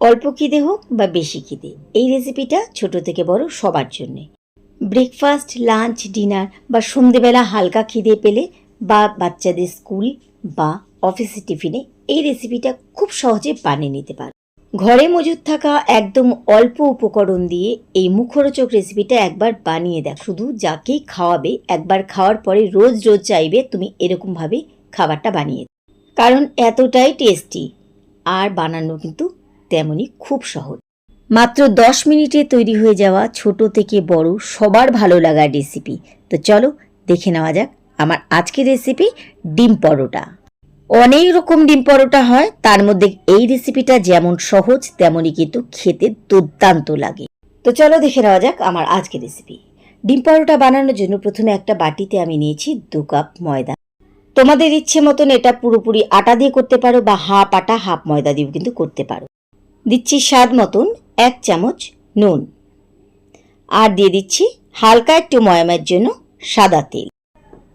অল্প খিদে হোক বা বেশি খিদে, এই রেসিপিটা ছোট থেকে বড় সবার জন্যে। ব্রেকফাস্ট লাঞ্চ ডিনার বা সন্ধেবেলা হালকা খিদে পেলে বা বাচ্চাদের স্কুল বা অফিসের টিফিনে এই রেসিপিটা খুব সহজে বানিয়ে নিতে পারো। ঘরে মজুদ থাকা একদম অল্প উপকরণ দিয়ে এই মুখরোচক রেসিপিটা একবার বানিয়ে দেখ। শুধু যাকেই খাওয়াবে, একবার খাওয়ার পরে রোজ রোজ চাইবে তুমি এরকমভাবে খাবারটা বানিয়ে। কারণ এতটাই টেস্টি আর বানানো কিন্তু তেমনই খুব সহজ। মাত্র দশ মিনিটে তৈরি হয়ে যাওয়া ছোট থেকে বড় সবার ভালো লাগার রেসিপি তো চলো দেখে নেওয়া যাক আমার আজকের রেসিপি ডিম পরোটা। অনেক রকম ডিম পরোটা হয়, তার মধ্যে এই রেসিপিটা যেমন সহজ, তেমনই কিন্তু খেতে দুর্দান্ত লাগে। তো চলো দেখে নেওয়া যাক আমার আজকের রেসিপি ডিম পরোটা বানানোর জন্য প্রথমে একটা বাটিতে আমি নিয়েছি দু কাপ ময়দা। তোমাদের ইচ্ছে মতন এটা পুরোপুরি আটা দিয়ে করতে পারো বা হাফ আটা, হাফ ময়দা দিয়েও কিন্তু করতে পারো। দিচ্ছি স্বাদ মতন এক চামচ নুন। আর দিয়ে দিচ্ছি হালকা একটু ময়ামের জন্য সাদা তেল।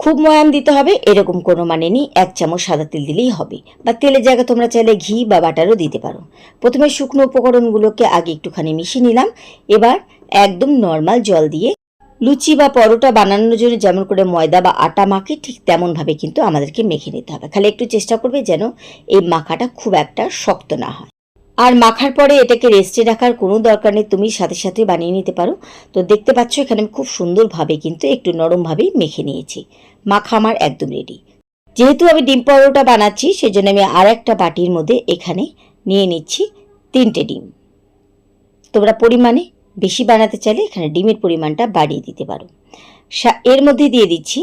খুব ময়াম দিতে হবে, এরকম কোনো মানে নেই, এক চামচ সাদা তেল দিলেই হবে। বা তেলের জায়গায় তোমরা চাইলে ঘি বা বাটারও দিতে পারো। প্রথমে শুকনো উপকরণগুলোকে আগে একটুখানি মিশিয়ে নিলাম। এবার একদম নর্মাল জল দিয়ে লুচি বা পরোটা বানানোর জন্য যেমন করে ময়দা বা আটা মাখে, ঠিক তেমনভাবে কিন্তু আমাদেরকে মেখে নিতে হবে। খালি একটু চেষ্টা করবে যেন এই মাখাটা খুব একটা শক্ত না হয়। আর মাখার পরে এটাকে রেস্টে রাখার কোনো দরকার নেই, তুমি সাথে সাথে বানিয়ে নিতে পারো। তো দেখতে পাচ্ছ, এখানে আমি খুব সুন্দরভাবে কিন্তু একটু নরমভাবেই মেখে নিয়েছি। মাখা আমার একদম রেডি যেহেতু আমি ডিম পরোটা বানাচ্ছি, সেজন্য আমি আর একটা বাটির মধ্যে এখানে নিয়ে নিচ্ছি তিনটে ডিম। তোমরা পরিমাণে বেশি বানাতে চাইলে এখানে ডিমের পরিমাণটা বাড়িয়ে দিতে পারো। এর মধ্যে দিয়ে দিচ্ছি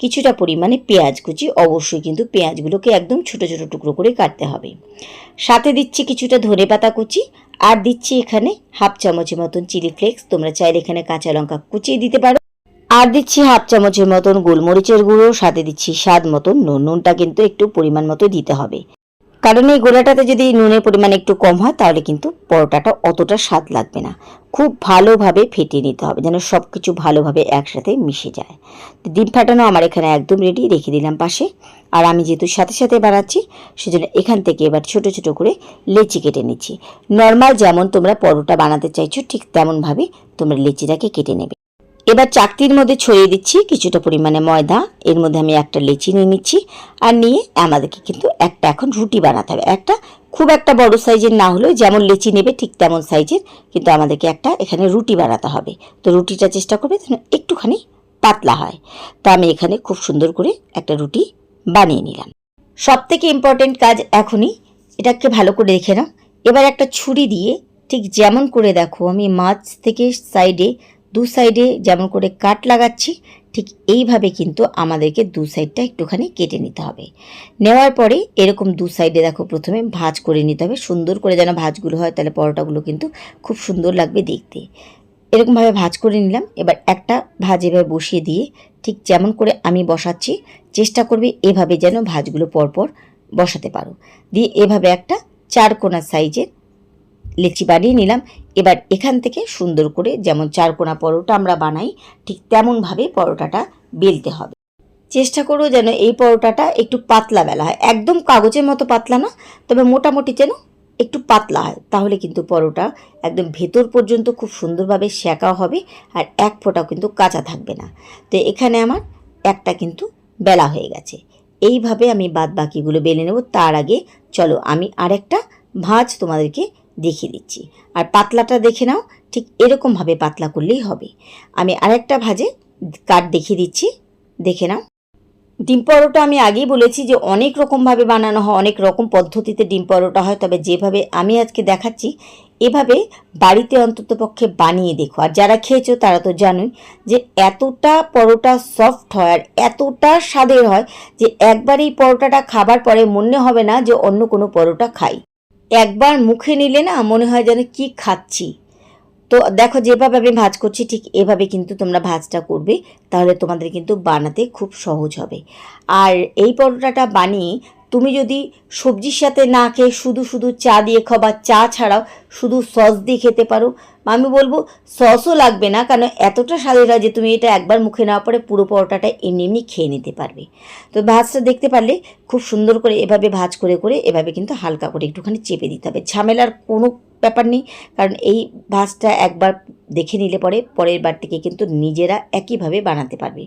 কিছুটা পরিমাণে পেঁয়াজ কুচি, অবশ্যই কিন্তু পেঁয়াজগুলোকে একদম ছোট ছোট টুকরো করে কাটতে হবে। সাথে দিচ্ছি কিছুটা ধনে পাতা কুচি আর দিচ্ছি এখানে হাফ চামচের মতন চিলি ফ্লেক্স। তোমরা চাইলে এখানে কাঁচা লঙ্কা কুচিয়ে দিতে পারো। আর দিচ্ছি হাফ চামচের মতন গোলমরিচের গুঁড়ো, সাথে দিচ্ছি স্বাদ মতন নুন। নুনটা কিন্তু একটু পরিমাণ মতো দিতে হবে। কারণ এই গোলাটাতে যদি নুনের পরিমাণ একটু কম হয়, তাহলে কিন্তু পরোটাটা অতটা স্বাদ লাগবে না। খুব ভালোভাবে ফেটিয়ে নিতে হবে যেন সব কিছু ভালোভাবে একসাথে মিশে যায়। ডিম ফাটানো আমার এখানে একদম রেডি রেখে দিলাম পাশে। আর আমি যেহেতু সাথে সাথে বানাচ্ছি, সেজন্য এখান থেকে এবার ছোট ছোট করে লেচি কেটে নিচ্ছি। নর্মাল যেমন তোমরা পরোটা বানাতে চাইছো, ঠিক তেমনভাবে তোমরা লেচিটাকে কেটে নেবে। এবার চাকতির মধ্যে ছড়িয়ে দিচ্ছি কিছুটা পরিমাণে ময়দা। এর মধ্যে আমি একটা লেচি নিয়ে নিচ্ছি আর নিয়ে আমাদেরকে কিন্তু একটা এখন রুটি বানাতে হবে। একটা খুব একটা বড় সাইজের না হলেও যেমন লেচি নেবে ঠিক তেমন সাইজের কিন্তু আমাদেরকে একটা এখানে রুটি বানাতে হবে। তো রুটিটা চেষ্টা করবে একটুখানি পাতলা হয়। তো আমি এখানে খুব সুন্দর করে একটা রুটি বানিয়ে নিলাম। সব থেকে ইম্পর্টেন্ট কাজ এখনই, এটাকে ভালো করে দেখে নাও। এবার একটা ছুরি দিয়ে ঠিক যেমন করে দেখো, আমি মাছ থেকে সাইডে দু সাইডে যেমন করে কাট লাগাচ্ছি, ঠিক এইভাবে কিন্তু আমাদেরকে দু সাইডটা একটুখানি কেটে নিতে হবে। নেওয়ার পরে এরকম দু সাইডে দেখো প্রথমে ভাঁজ করে নিতে হবে, সুন্দর করে যেন ভাঁজগুলো হয়, তাহলে পরোটাগুলো কিন্তু খুব সুন্দর লাগবে দেখতে। এরকমভাবে ভাঁজ করে নিলাম, এবার একটা ভাঁজ এভাবে বসিয়ে দিয়ে, ঠিক যেমন করে আমি বসাচ্ছি, চেষ্টা করবে এভাবে যেন ভাঁজগুলো পরপর বসাতে পারো। দিয়ে এভাবে একটা চার কোনা সাইজের লেচি বানিয়ে নিলাম। এবার এখান থেকে সুন্দর করে যেমন চারকোনা পরোটা আমরা বানাই, ঠিক তেমনভাবে পরোটাটা বেলতে হবে। চেষ্টা করো যেন এই পরোটাটা একটু পাতলা বেলা হয়। একদম কাগজের মতো পাতলা না, তবে মোটামুটি যেন একটু পাতলা হয়, তাহলে কিন্তু পরোটা একদম ভেতর পর্যন্ত খুব সুন্দরভাবে সেঁকা হবে আর এক ফোঁটাও কিন্তু কাঁচা থাকবে না। তো এখানে আমার একটা কিন্তু বেলা হয়ে গেছে। এইভাবে আমি বাদ বাকিগুলো বেলে নেব। তার আগে চলো আমি আরেকটা ভাঁজ তোমাদেরকে দেখিয়ে দিচ্ছি। আর পাতলাটা দেখে নাও, ঠিক এরকমভাবে পাতলা করলেই হবে। আমি আরেকটা ভাজে কাট দেখিয়ে দিচ্ছি, দেখে নাও। ডিম পরোটা আমি আগেই বলেছি যে অনেক রকমভাবে বানানো হয়, অনেক রকম পদ্ধতিতে ডিম পরোটা হয়, তবে যেভাবে আমি আজকে দেখাচ্ছি, এভাবে বাড়িতে অন্তত পক্ষে বানিয়ে দেখো। আর যারা খেয়েছো তারা তো জানোই যে এতটা পরোটা সফট হয় আর এতটা স্বাদের হয় যে একবার এই পরোটাটা খাবার পরে মনে হবে না যে অন্য কোনো পরোটা খাই। একবার মুখে নিলে না মনে হয় যেন কি খাচ্ছি। তো দেখো যেভাবে আমি ভাজ করছি, ঠিক এভাবে কিন্তু তোমরা ভাজটা করবে, তাহলে তোমাদের কিন্তু বানাতে খুব সহজ হবে। আর এই পরোটাটা বানিয়ে তুমি যদি সবজির সাথে না খেয়ে শুধু শুধু চা দিয়ে খাও বা চা ছাড়াও শুধু সস দিয়ে খেতে পারো আমি বলব সসও লাগবে না, কারণ এতটা স্বাদের যে তুমি এটা একবার মুখে নেওয়ার পরে পুরো পরোটাটা এমনি এমনি খেয়ে নিতে পারবে। তো ভাজটা দেখতে পারলে খুব সুন্দর করে এভাবে ভাজ করে করে এভাবে কিন্তু হালকা করে একটুখানি চেপে দিতে হবে। ঝামেলার কোনো ব্যাপার নেই। কারণ এই ভাজটা একবার দেখে নিলে পরে পরের বার থেকে কিন্তু নিজেরা একইভাবে বানাতে পারবে।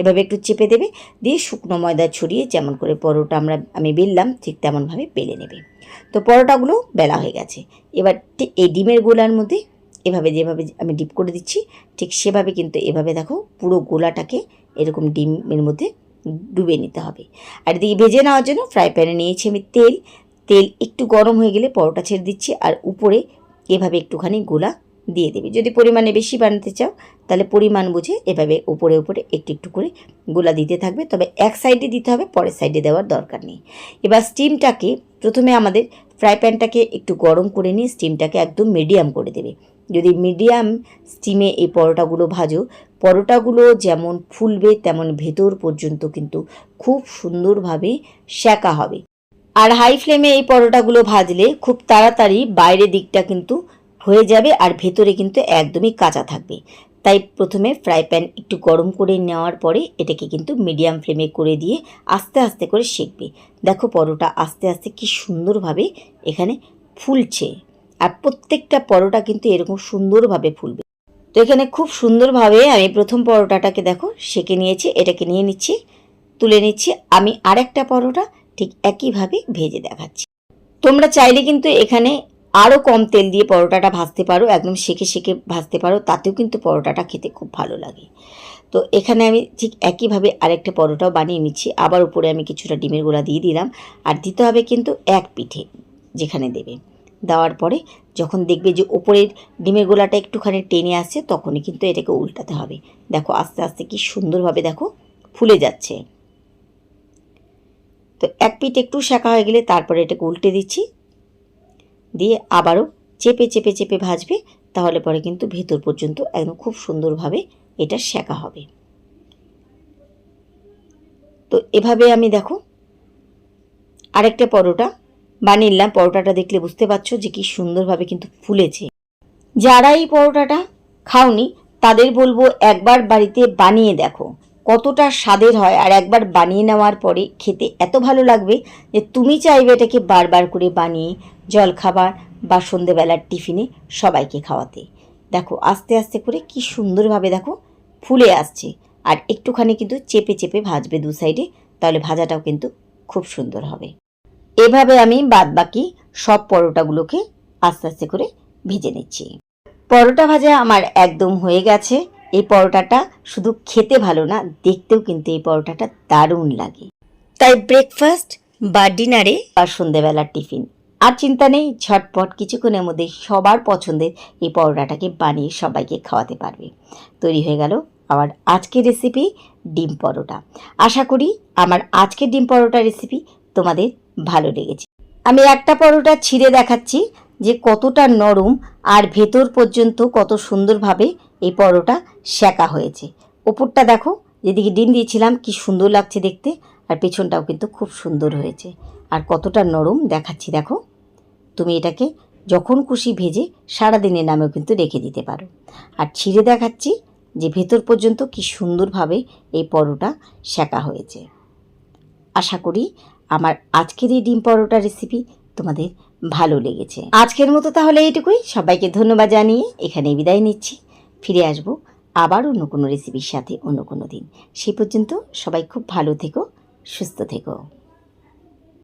এভাবে একটু চেপে দেবে, দিয়ে শুকনো ময়দা ছড়িয়ে যেমন করে পরোটা আমরা, আমি বেললাম, ঠিক তেমনভাবে বেলে নেবে। তো পরোটাগুলো বেলা হয়ে গেছে। এবার এই ডিমের গোলার মধ্যে এভাবে যেভাবে আমি ডিপ করে দিচ্ছি, ঠিক সেভাবে কিন্তু এভাবে দেখো পুরো গোলাটাকে এরকম ডিমের মধ্যে ডুবে নিতে হবে। আর এদিকে ভেজে নেওয়ার জন্য ফ্রাই প্যানে নিয়েছি আমি তেল তেল একটু গরম হয়ে গেলে পরোটা ছেড়ে দিচ্ছি আর উপরে এভাবে একটুখানি গোলা দিয়ে দেবে। যদি পরিমাণে বেশি বানাতে চাও, তাহলে পরিমাণ বুঝে এভাবে উপরে উপরে একটু একটু করে গোলা দিতে থাকবে। তবে এক সাইডে দিতে হবে, পরের সাইডে দেওয়ার দরকার নেই। এবার স্টিমটাকে প্রথমে আমাদের ফ্রাই প্যানটাকে একটু গরম করে নিয়ে স্টিমটাকে একদম মিডিয়াম করে দেবে। যদি মিডিয়াম স্টিমে এই পরোটাগুলো ভাজো, পরোটাগুলো যেমন ফুলবে তেমন ভেতর পর্যন্ত কিন্তু খুব সুন্দরভাবে সেঁকা হবে। আর হাই ফ্লেমে এই পরোটাগুলো ভাজলে খুব তাড়াতাড়ি বাইরের দিকটা কিন্তু হয়ে যাবে আর ভেতরে কিন্তু একদমই কাঁচা থাকবে। তাই প্রথমে ফ্রাই প্যান একটু গরম করে নেওয়ার পরে এটাকে কিন্তু মিডিয়াম ফ্লেমে করে দিয়ে আস্তে আস্তে করে সেঁকবে। দেখো পরোটা আস্তে আস্তে কি সুন্দরভাবে এখানে ফুলছে আর প্রত্যেকটা পরোটা কিন্তু এরকম সুন্দরভাবে ফুলবে। তো এখানে খুব সুন্দরভাবে আমি প্রথম পরোটাটাকে দেখো সেঁকে নিয়েছি, এটাকে নিয়ে নিচ্ছি, তুলে নিচ্ছি। আমি আরেকটা পরোটা ঠিক একইভাবে ভেজে দেখাচ্ছি। তোমরা চাইলে কিন্তু এখানে আরও কম তেল দিয়ে পরোটাটা ভাজতে পারো, একদম সেকে সেকে ভাজতে পারো, তাতেও কিন্তু পরোটাটা খেতে খুব ভালো লাগে। তো এখানে আমি ঠিক একইভাবে আরেকটা পরোটাও বানিয়ে নিচ্ছি, আবার উপরে আমি কিছুটা ডিমের গোড়া দিয়ে দিলাম, আর দিতে হবে কিন্তু এক পিঠে যেখানে দেবে। দেওয়ার পরে যখন দেখবে যে ওপরের ডিমের গোলাটা একটুখানি টেনে আসছে, তখনই কিন্তু এটাকে উল্টাতে হবে। দেখো আস্তে আস্তে কি সুন্দরভাবে দেখো ফুলে যাচ্ছে। তো এক পিঠ একটু শাঁকা হয়ে গেলে তারপরে এটাকে উল্টে দিচ্ছি। দিয়ে আবারও চেপে চেপে চেপে ভাজবে, তাহলে পরে কিন্তু ভেতর পর্যন্ত একদম খুব সুন্দরভাবে এটা শেখা হবে। তো এভাবে আমি দেখো আরেকটা পরোটা বানিয়ে নিলাম। পরোটাটা দেখলে বুঝতে পারছ যে কি সুন্দরভাবে কিন্তু ফুলেছে। যারা এই পরোটাটা খাওনি, তাদের বলব একবার বাড়িতে বানিয়ে দেখো। কতটা স্বাদের হয় আর একবার বানিয়ে নেওয়ার পরে খেতে এত ভালো লাগবে যে তুমি চাইবে এটাকে বারবার করে বানিয়ে জলখাবার বা সন্ধেবেলার টিফিনে সবাইকে খাওয়াতে। দেখো, আস্তে আস্তে করে কি সুন্দরভাবে দেখো ফুলে আসছে। আর একটুখানি কিন্তু চেপে চেপে ভাজবে দু সাইডে, তাহলে ভাজাটাও কিন্তু খুব সুন্দর হবে। এভাবে আমি বাদবাকি সব পরোটাগুলোকে আস্তে আস্তে করে ভেজে নিচ্ছি। পরোটা ভাজা আমার একদম হয়ে গেছে। এই পরোটাটা শুধু খেতে ভালো না, দেখতেও কিন্তু এই পরোটাটা দারুণ লাগে। তাই ব্রেকফাস্ট বা ডিনারে বা সন্ধেবেলার টিফিন আর চিন্তা নেই, ঝটপট কিছুক্ষণের মধ্যে সবার পছন্দের এই পরোটাটাকে বানিয়ে সবাইকে খাওয়াতে পারবে। তৈরি হয়ে গেল আমার আজকের রেসিপি ডিম পরোটা। আশা করি আমার আজকের ডিম পরোটা রেসিপি তোমাদের ভালো লেগেছে। আমি একটা পরোটা ছিঁড়ে দেখাচ্ছি যে কতটা নরম আর ভেতর পর্যন্ত কত সুন্দরভাবে এই পরোটা সেকা হয়েছে। ওপরটা দেখো, যেদিকে ডিম দিয়েছিলাম কি সুন্দর লাগছে দেখতে, আর পেছনটাও কিন্তু খুব সুন্দর হয়েছে। আর কতটা নরম দেখাচ্ছি দেখো, তুমি এটাকে যখন খুশি ভেজে সারাদিনের নামেও কিন্তু রেখে দিতে পারো। আর ছিঁড়ে দেখাচ্ছি যে ভেতর পর্যন্ত কি সুন্দরভাবে এই পরোটা সেকা হয়েছে। আশা করি আমার আজকের এই ডিম পরোটা রেসিপি তোমাদের ভালো লেগেছে। আজকের মতো তাহলে এইটুকুই। সবাইকে ধন্যবাদ জানিয়ে এখানে বিদায় নিচ্ছি। ফিরে আসব আবার অন্য কোনো রেসিপির সাথে অন্য কোনো দিন। সেই পর্যন্ত সবাই খুব ভালো থেকো, সুস্থ থেকো।